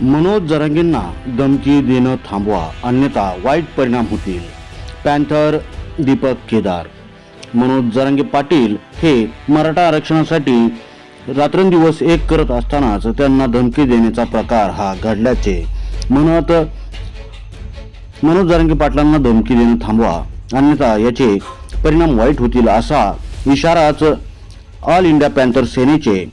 मनोज जरांगेंना धमकी देणं थांबवा अन्यथा वाईट परिणाम होतील. पॅन्थर दीपक केदार. मनोज जरांगे पाटील हे मराठा आरक्षणासाठी रात्रंदिवस एक करत असतानाच त्यांना धमकी देण्याचा प्रकार हा घडल्याचे म्हणत मनोज जरांगे पाटलांना धमकी देणं थांबवा अन्यथा याचे परिणाम वाईट होतील असा इशाराच ऑल इंडिया पॅन्थर सेनेचे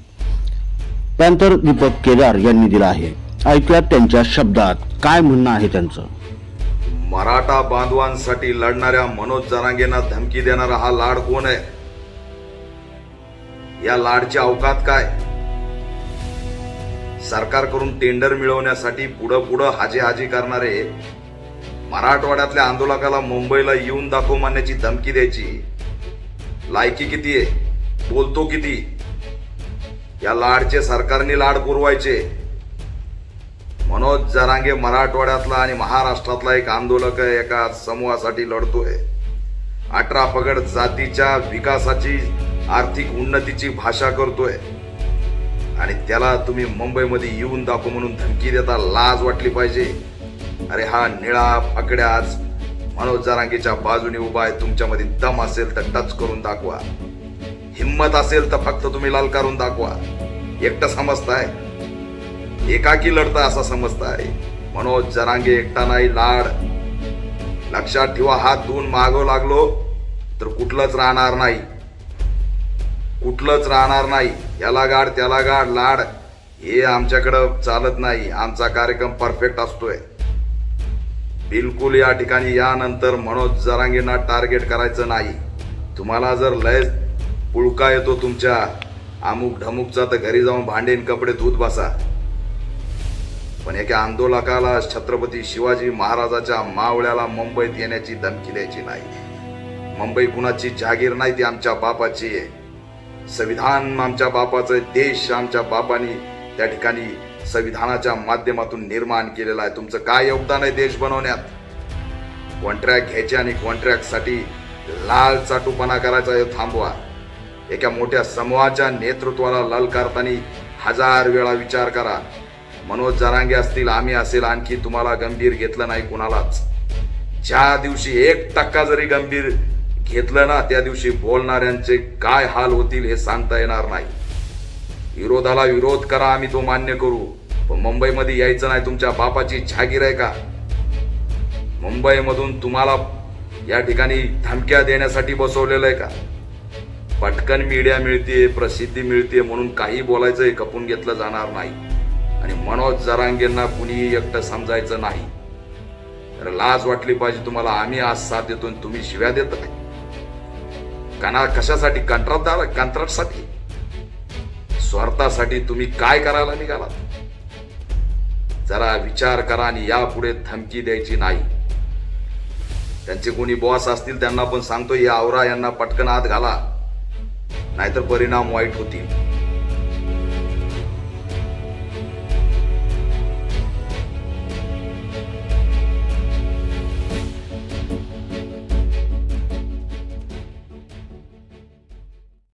पॅन्थर दीपक केदार यांनी दिला आहे. ऐकूयात त्यांच्या शब्दात. काय म्हणणं आहे त्यांचं? मराठा बांधवांसाठी लढणाऱ्या मनोज जरांगेंना धमकी देणारा हा लाड कोण आहे? या लाडचे अवकात काय? सरकारकडून टेंडर मिळवण्यासाठी पुढं पुढं हाजी हाजी करणारे मराठवाड्यातल्या आंदोलकाला मुंबईला येऊन दाखव मानण्याची धमकी द्यायची. लायकी किती आहे? बोलतो किती? या लाडचे सरकारने लाड पुरवायचे. मनोज जरांगे मराठवाड्यातला आणि महाराष्ट्रातला एक आंदोलक आहे. एका समूहासाठी लढतोय. अठरा पगड जातीच्या विकासाची आर्थिक उन्नतीची भाषा करतोय. आणि त्याला तुम्ही मुंबईमध्ये येऊन दाखव म्हणून धमकी देता लाज वाटली पाहिजे. अरे हा निळा फाकड्या मनोज जरांगेच्या बाजूने उभा आहे. तुमच्यामध्ये दम असेल तर टच करून दाखवा. हिम्मत असेल तर फक्त तुम्ही लालकारून दाखवा. एकटं समजताय? एकाकी लढता असा समजताय मनोज जरांगे एकटा नाही लाड. लक्षात ठेवा हात धुवून मागो लागलो तर कुठलंच राहणार नाही. कुठलंच राहणार नाही. याला गाड त्याला गाड लाड. हे आमच्याकडं चालत नाही. आमचा कार्यक्रम परफेक्ट असतोय. बिलकुल या ठिकाणी यानंतर मनोज जरांगेंना टार्गेट करायचं नाही. तुम्हाला जर लय पुळका येतो तुमच्या अमुक ढमुकचा तर घरी जाऊन भांडेन कपडे धूत बसा. पण एका आंदोलकाला छत्रपती शिवाजी महाराजाच्या मावळ्याला मुंबईत येण्याची धमकी द्यायची नाही. मुंबई कुणाची जागीर नाही ती आमच्या बापाची आहे. संविधान आमच्या बापाचं देश आमच्या बापानी त्या ठिकाणी संविधानाच्या माध्यमातून निर्माण केलेला आहे. तुमचं काय योगदान आहे देश बनवण्यात? कॉन्ट्रॅक्ट घ्यायचे आणि कॉन्ट्रॅक्टसाठी लाल चाटूपणा करायचा हे थांबवा. एका मोठ्या समूहाच्या नेतृत्वाला ललकारताना हजार वेळा विचार करा. मनोज जरांगे असतील आम्ही असेल आणखी तुम्हाला गंभीर घेतलं नाही कुणालाच. ज्या दिवशी एक टक्का जरी गंभीर घेतलं ना त्या दिवशी बोलणाऱ्यांचे काय हाल होतील हे सांगता येणार नाही. विरोधाला विरोध करा आम्ही तो मान्य करू. पण मुंबईमध्ये यायचं नाही तुमच्या बापाची जागीर आहे का? मुंबईमधून तुम्हाला या ठिकाणी धमक्या देण्यासाठी बसवलेलं आहे का? पटकन मीडिया मिळते प्रसिद्धी मिळते म्हणून काही बोलायचं खपून घेतलं जाणार नाही. आणि मनोज जरांगेंना कुणीही एकटं समजायचं नाही. तर लाज वाटली पाहिजे तुम्हाला आम्ही आज साथ देतो आणि तुम्ही शिव्या देत नाही कना कशासाठी? कंत्राटदार कंत्राटसाठी? स्वार्थासाठी तुम्ही काय करायला निघालात? जरा विचार करा आणि यापुढे धमकी द्यायची नाही. त्यांचे कोणी बॉस असतील त्यांना पण सांगतो या आवरा यांना पटकन आत घाला. नाहीतर परिणाम वाईट होतील.